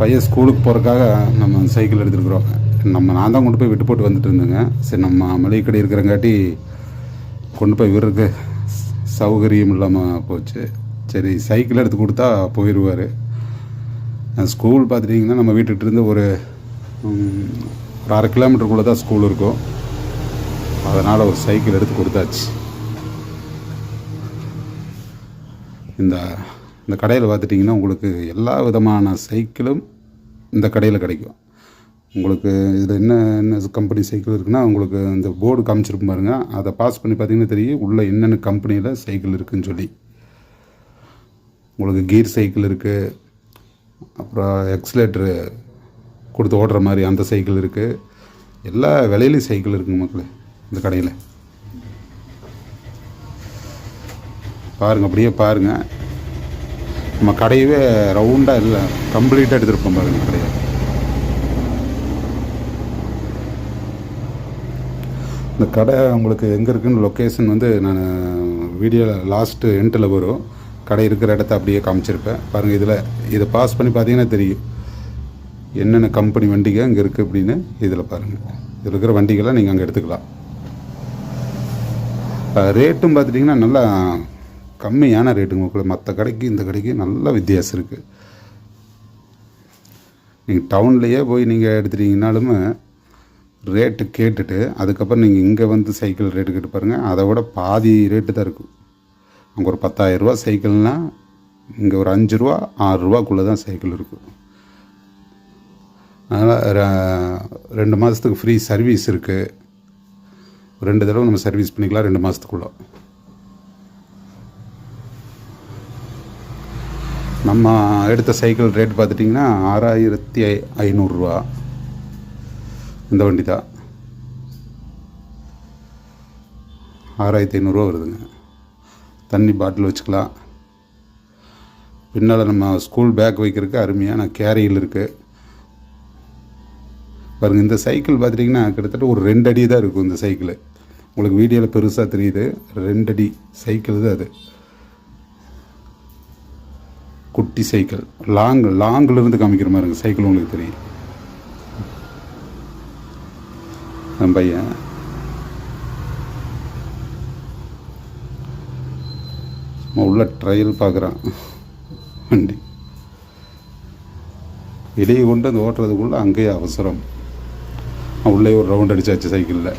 பையன் ஸ்கூலுக்கு போகிறக்காக நம்ம சைக்கிள் எடுத்துருக்குறோம். நம்ம நான் தான் கொண்டு போய் விட்டு போட்டு வந்துட்டு இருந்தேங்க. சரி நம்ம மளிகை கடை இருக்கிறங்காட்டி கொண்டு போய் விடுறது சௌகரியம் இல்லாமல் போச்சு. சரி சைக்கிள் எடுத்து கொடுத்தா போயிடுவார் ஸ்கூல் பார்த்துட்டிங்கன்னா நம்ம வீட்டுக்கிட்ட இருந்து ஒரு ஒரு அரை கிலோமீட்டருக்குள்ளே தான் ஸ்கூல் இருக்கும். அதனால் ஒரு சைக்கிள் எடுத்து கொடுத்தாச்சு. இந்த இந்த கடையில் பார்த்துட்டிங்கன்னா உங்களுக்கு எல்லா விதமான சைக்கிளும் இந்த கடையில் கிடைக்கும். உங்களுக்கு இதில் என்ன என்ன கம்பெனி சைக்கிள் இருக்குன்னா உங்களுக்கு இந்த போர்டு காமிச்சிருக்கும் பாருங்க. அதை பாஸ் பண்ணி பார்த்தீங்கன்னா தெரியும். உள்ளே என்னென்ன கம்பெனியில் சைக்கிள் இருக்குதுன்னு சொல்லி. உங்களுக்கு கீர் சைக்கிள் இருக்குது அப்புறம் எக்ஸலேட்ரு கொடுத்து ஓடுற மாதிரி அந்த சைக்கிள் இருக்குது எல்லா விலையிலையும் சைக்கிள் இருக்குங்க மக்களே இந்த கடையில். பாருங்கள் அப்படியே பாருங்கள் நம்ம கடையவே ரவுண்டாக இல்லை கம்ப்ளீட்டாக எடுத்துருப்போம் பாருங்கள் கடையை. இந்த கடை உங்களுக்கு எங்கே இருக்குன்னு லொக்கேஷன் வந்து நான் வீடியோவில் லாஸ்ட்டு எண்டில் வரும். கடை இருக்கிற இடத்த அப்படியே காமிச்சிருப்பேன். பாருங்கள் இதில் இதை பாஸ் பண்ணி பார்த்தீங்கன்னா தெரியும். என்னென்ன கம்பெனி வண்டிங்க இங்கே இருக்குது அப்படின்னு இதில் பாருங்கள் இதில் இருக்கிற வண்டிகளை நீங்கள் அங்கே எடுத்துக்கலாம். ரேட்டும் பார்த்துட்டிங்கன்னா நல்லா கம்மியான ரேட்டுங்க உங்களுக்கு மற்ற கடைக்கு இந்த கடைக்கு நல்ல வித்தியாசம் இருக்குது நீங்கள் டவுன்லேயே போய் நீங்கள் எடுத்துட்டீங்கனாலுமே ரேட்டு கேட்டுட்டு அதுக்கப்புறம் நீங்கள் இங்கே வந்து சைக்கிள் ரேட்டு கேட்டு பாருங்கள் அதை விட பாதி ரேட்டு தான் இருக்கும். அங்கே ஒரு பத்தாயிரரூபா சைக்கிள்னால் இங்கே ஒரு அஞ்சு ரூபா ஆறு ரூபாக்குள்ளே தான் சைக்கிள் இருக்கும். அதனால் ரெண்டு மாதத்துக்கு ஃப்ரீ சர்வீஸ் இருக்குது ரெண்டு தடவை நம்ம சர்வீஸ் பண்ணிக்கலாம் ரெண்டு மாதத்துக்குள்ளே நம்ம எடுத்த சைக்கிள் ரேட் பார்த்துட்டிங்கன்னா ஆறாயிரத்தி ஐ ஐநூறுரூவா. இந்த வண்டி தான் ஆறாயிரத்தி ஐநூறுரூவா வருதுங்க. தண்ணி பாட்டில் வச்சுக்கலாம். பின்னால் நம்ம ஸ்கூல் பேக் வைக்கிறதுக்கு அருமையான கேரியில் இருக்குது பாருங்கள் இந்த சைக்கிள் பார்த்துட்டிங்கன்னா கிட்டத்தட்ட ஒரு ரெண்டு அடி தான் இருக்கும் இந்த சைக்கிள். உங்களுக்கு வீடியோவில் பெருசாக தெரியுது. ரெண்டு அடி சைக்கிள் தான் அது. குட்டி சைக்கிள் லாங் லாங்கில் இருந்து காமிக்கிற மாதிரி இருக்குது சைக்கிள் உங்களுக்கு தெரியும். என் பையன். சும்மா உள்ள ட்ரையல் பார்க்குறான். வண்டி. வெளியே கொண்டு அந்த ஓட்டுறதுக்குள்ளே அங்கேயே அவசரம். உள்ளே ஒரு ரவுண்ட் அடிச்சாச்சு சைக்கிளில்